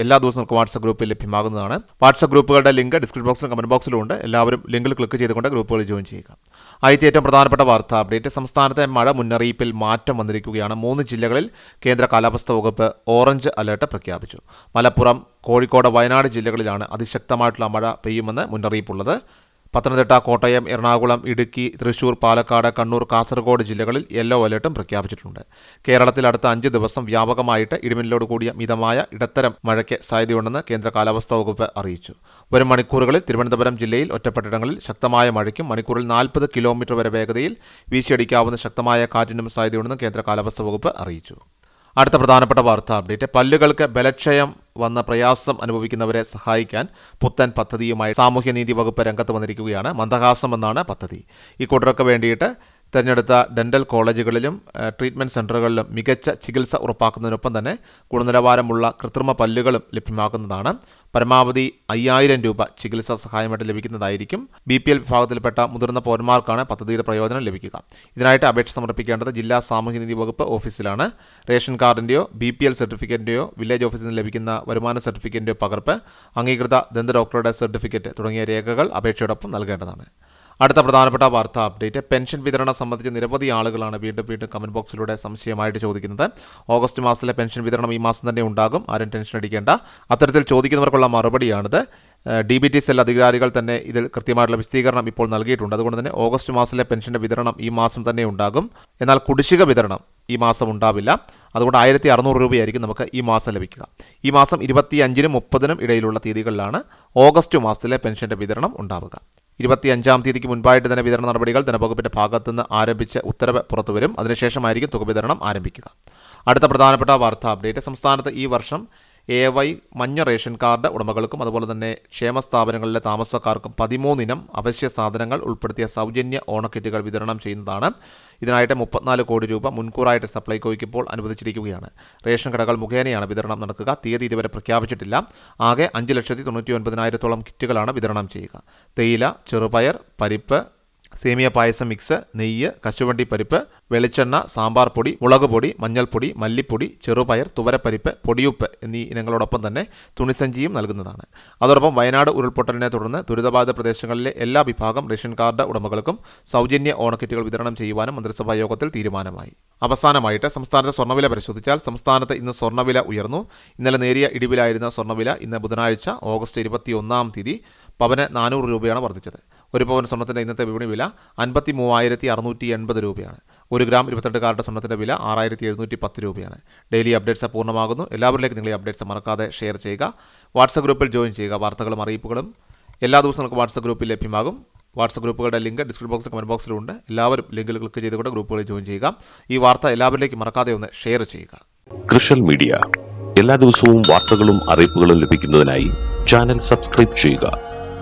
എല്ലാ ദിവസവും നമുക്ക് വാട്സപ്പ് ഗ്രൂപ്പിൽ ലഭ്യമാകുന്നതാണ്. വാട്സപ്പ് ഗ്രൂപ്പുകളുടെ ലിങ്ക് ഡിസ്ക്രിപ്ഷൻ ബോക്സിലും കമന്റ് ബോക്സിലും ഉണ്ട്. എല്ലാവരും ലിങ്കിൽ ക്ലിക്ക് ചെയ്തുകൊണ്ട് ഗ്രൂപ്പുകളിൽ ജോയിൻ ചെയ്യുക. ആദ്യത്തെ ഏറ്റവും പ്രധാനപ്പെട്ട വാർത്ത അപ്ഡേറ്റ്. സംസ്ഥാനത്തെ മഴ മുന്നറിയിപ്പിൽ മാറ്റം വന്നിരിക്കുകയാണ്. മൂന്ന് ജില്ലകളിൽ കേന്ദ്ര കാലാവസ്ഥാ വകുപ്പ് ഓറഞ്ച് അലേർട്ട് പ്രഖ്യാപിച്ചു. മലപ്പുറം കോഴിക്കോട് വയനാട് ജില്ലകളിലാണ് അതിശക്തമായിട്ടുള്ള മഴ പെയ്യുമെന്ന് മുന്നറിയിപ്പുള്ളത്. പത്തനംതിട്ട കോട്ടയം എറണാകുളം ഇടുക്കി തൃശൂർ പാലക്കാട് കണ്ണൂർ കാസർഗോഡ് ജില്ലകളിൽ യെല്ലോ അലേർട്ടും പ്രഖ്യാപിച്ചിട്ടുണ്ട്. കേരളത്തിൽ അടുത്ത അഞ്ച് ദിവസം വ്യാപകമായിട്ട് ഇടിമിന്നലോട് കൂടിയ മിതമായ ഇടത്തരം മഴയ്ക്ക് സാധ്യതയുണ്ടെന്ന് കേന്ദ്ര കാലാവസ്ഥാ വകുപ്പ് അറിയിച്ചു. വരും മണിക്കൂറുകളിൽ തിരുവനന്തപുരം ജില്ലയിൽ ഒറ്റപ്പെട്ടിടങ്ങളിൽ ശക്തമായ മഴയ്ക്കും മണിക്കൂറിൽ നാൽപ്പത് കിലോമീറ്റർ വരെ വേഗതയിൽ വീശിയടിക്കാവുന്ന ശക്തമായ കാറ്റിനും സാധ്യതയുണ്ടെന്ന് കേന്ദ്ര കാലാവസ്ഥാ വകുപ്പ് അറിയിച്ചു. അടുത്ത പ്രധാനപ്പെട്ട വാർത്താ അപ്ഡേറ്റ് പല്ലുകൾക്ക് ബലക്ഷയം വന്ന പ്രയാസം അനുഭവിക്കുന്നവരെ സഹായിക്കാൻ പുത്തൻ പദ്ധതിയുമായി സാമൂഹ്യനീതി വകുപ്പ് രംഗത്ത് വന്നിരിക്കുകയാണ് മന്ദഹാസം എന്നാണ് പദ്ധതി. ഈ കൂട്ടർക്ക് വേണ്ടിയിട്ട് തിരഞ്ഞെടുത്ത ഡെന്റൽ കോളേജുകളിലും ട്രീറ്റ്മെന്റ് സെന്ററുകളിലും മികച്ച ചികിത്സ ഉറപ്പാക്കുന്നതിനൊപ്പം തന്നെ ഗുണനിലവാരമുള്ള കൃത്രിമ പല്ലുകളും ലഭ്യമാക്കുന്നതാണ്. പരമാവധി അയ്യായിരം രൂപ ചികിത്സാ സഹായമായിട്ട് ലഭിക്കുന്നതായിരിക്കും. ബി പി എൽ വിഭാഗത്തിൽപ്പെട്ട മുതിർന്ന പൗരന്മാർക്കാണ് പദ്ധതിയുടെ പ്രയോജനം ലഭിക്കുക. ഇതിനായിട്ട് അപേക്ഷ സമർപ്പിക്കേണ്ടത് ജില്ലാ സാമൂഹ്യനീതി വകുപ്പ് ഓഫീസിലാണ്. റേഷൻ കാർഡിന്റെയോ ബി പി എൽ സർട്ടിഫിക്കറ്റിന്റെയോ വില്ലേജ് ഓഫീസിൽ നിന്ന് ലഭിക്കുന്ന വരുമാന സർട്ടിഫിക്കറ്റിന്റെയോ പകർപ്പ് അംഗീകൃത ദന്ത ഡോക്ടറുടെ സർട്ടിഫിക്കറ്റ് തുടങ്ങിയ രേഖകൾ അപേക്ഷയോടൊപ്പം നൽകേണ്ടതാണ്. അടുത്ത പ്രധാനപ്പെട്ട വാർത്താ അപ്ഡേറ്റ്. പെൻഷൻ വിതരണം സംബന്ധിച്ച് നിരവധി ആളുകളാണ് വീണ്ടും വീണ്ടും കമന്റ് ബോക്സിലൂടെ സംശയമായിട്ട് ചോദിക്കുന്നത്. ഓഗസ്റ്റ് മാസത്തിലെ പെൻഷൻ വിതരണം ഈ മാസം തന്നെ ഉണ്ടാകും. ആരും ടെൻഷൻ അടിക്കേണ്ട. അത്തരത്തിൽ ചോദിക്കുന്നവർക്കുള്ള മറുപടിയാണിത്. ഡി ബി ടി സെൽ അധികാരികൾ തന്നെ ഇതിൽ കൃത്യമായിട്ടുള്ള വിശദീകരണം ഇപ്പോൾ നൽകിയിട്ടുണ്ട്. അതുകൊണ്ട് തന്നെ ഓഗസ്റ്റ് മാസത്തിലെ പെൻഷന്റെ വിതരണം ഈ മാസം തന്നെ ഉണ്ടാകും. എന്നാൽ കുടിശ്ശിക വിതരണം ഈ മാസം ഉണ്ടാവില്ല. അതുകൊണ്ട് ആയിരത്തി അറുന്നൂറ് രൂപയായിരിക്കും നമുക്ക് ഈ മാസം ലഭിക്കുക. ഈ മാസം ഇരുപത്തി അഞ്ചിനും മുപ്പതിനും ഇടയിലുള്ള തീയതികളിലാണ് ഓഗസ്റ്റ് മാസത്തിലെ പെൻഷന്റെ വിതരണം ഉണ്ടാവുക. ഇരുപത്തിയഞ്ചാം തീയതിക്ക് മുൻപായിട്ട് തന്നെ വിതരണ നടപടികൾ ധനവകുപ്പിന്റെ ഭാഗത്തുനിന്ന് ആരംഭിച്ച ഉത്തരവ് പുറത്തുവരും. അതിനുശേഷമായിരിക്കും തുക വിതരണം ആരംഭിക്കുക. അടുത്ത പ്രധാനപ്പെട്ട വാർത്താ അപ്ഡേറ്റ് സംസ്ഥാനത്ത് ഈ വർഷം എ വൈ മഞ്ഞ റേഷൻ കാർഡ് ഉടമകൾക്കും അതുപോലെ തന്നെ ക്ഷേമ സ്ഥാപനങ്ങളിലെ താമസക്കാർക്കും പതിമൂന്നിനം അവശ്യ സാധനങ്ങൾ ഉൾപ്പെടുത്തിയ സൗജന്യ ഓണക്കിറ്റുകൾ വിതരണം ചെയ്യുന്നതാണ്. ഇതിനായിട്ട് മുപ്പത്തിനാല് കോടി രൂപ മുൻകൂറായിട്ട് സപ്ലൈകോയ്ക്ക് ഇപ്പോൾ അനുവദിച്ചിരിക്കുകയാണ്. റേഷൻ കടകൾ മുഖേനയാണ് വിതരണം നടക്കുക. തീയതി ഇതുവരെ പ്രഖ്യാപിച്ചിട്ടില്ല. ആകെ അഞ്ച് ലക്ഷത്തി തൊണ്ണൂറ്റി ഒൻപതിനായിരത്തോളം കിറ്റുകളാണ് വിതരണം ചെയ്യുക. തേയില ചെറുപയർ പരിപ്പ് സേമിയ പായസം മിക്സ് നെയ്യ് കശുവണ്ടി പരിപ്പ് വെളിച്ചെണ്ണ സാമ്പാർ പൊടി മുളക് പൊടി മഞ്ഞൾപ്പൊടി മല്ലിപ്പൊടി ചെറുപയർ തുവരപ്പരിപ്പ് പൊടിയുപ്പ് എന്നീ ഇനങ്ങളോടൊപ്പം തന്നെ തുണിസഞ്ചിയും നൽകുന്നതാണ്. അതോടൊപ്പം വയനാട് ഉരുൾപൊട്ടലിനെ തുടർന്ന് ദുരിതബാധിത പ്രദേശങ്ങളിലെ എല്ലാ വിഭാഗം റേഷൻ കാർഡ് ഉടമകൾക്കും സൗജന്യ ഓണക്കിറ്റുകൾ വിതരണം ചെയ്യുവാനും മന്ത്രിസഭാ യോഗത്തിൽ തീരുമാനമായി. അവസാനമായിട്ട് സംസ്ഥാനത്തെ സ്വർണവില പരിശോധിച്ചാൽ സംസ്ഥാനത്ത് ഇന്ന് സ്വർണവില ഉയർന്നു. ഇന്നലെ നേരിയ ഇടിവിലായിരുന്ന സ്വർണവില ഇന്ന് ബുധനാഴ്ച ഓഗസ്റ്റ് ഇരുപത്തി ഒന്നാം തീയതി പവന് നാനൂറ് രൂപയാണ് വർദ്ധിച്ചത്. ഒരു പവൻ സ്വർണത്തിന്റെ ഇന്നത്തെ വിപണി വില അൻപത്തി മൂവായിരത്തി അറുന്നൂറ്റി എൺപത് രൂപയാണ്. ഒരു ഗ്രാം ഇരുപത്തിരണ്ട് കാരറ്റ് സ്വർണത്തിന്റെ വില ആറായിരത്തി എഴുന്നൂറ്റി പത്ത് രൂപയാണ്. ഡെയിലി അപ്ഡേറ്റ്സ് പൂർണമാകുന്നു. എല്ലാവരിലേക്കും നിങ്ങൾ ഈ അപ്ഡേറ്റ്സ് മറക്കാതെ ഷെയർ ചെയ്യുക. വാട്സപ്പ് ഗ്രൂപ്പിൽ ജോയിൻ ചെയ്യുക. വാർത്തകളും അറിയിപ്പുകളും എല്ലാ ദിവസവും നമുക്ക് വാട്സപ്പ് ഗ്രൂപ്പിൽ ലഭ്യമാകും. വാട്സപ്പ് ഗ്രൂപ്പുകളുടെ ലിങ്ക് ഡിസ്ക്രിപ്ഷൻ ബോക്സിൽ കമന്റ് ബോക്സിലുണ്ട് എല്ലാവരും ലിങ്കിൽ ക്ലിക്ക് ചെയ്തുകൊണ്ട് ഗ്രൂപ്പുകളിൽ ജോയിൻ ചെയ്യുക. ഈ വാർത്ത എല്ലാവരിലേക്കും മറക്കാതെ ഒന്ന് ഷെയർ ചെയ്യുക. കൃഷൽ മീഡിയ. എല്ലാ ദിവസവും വാർത്തകളും അറിയിപ്പുകളും ലഭിക്കുന്നതിനായി ചാനൽ സബ്സ്ക്രൈബ് ചെയ്യുക.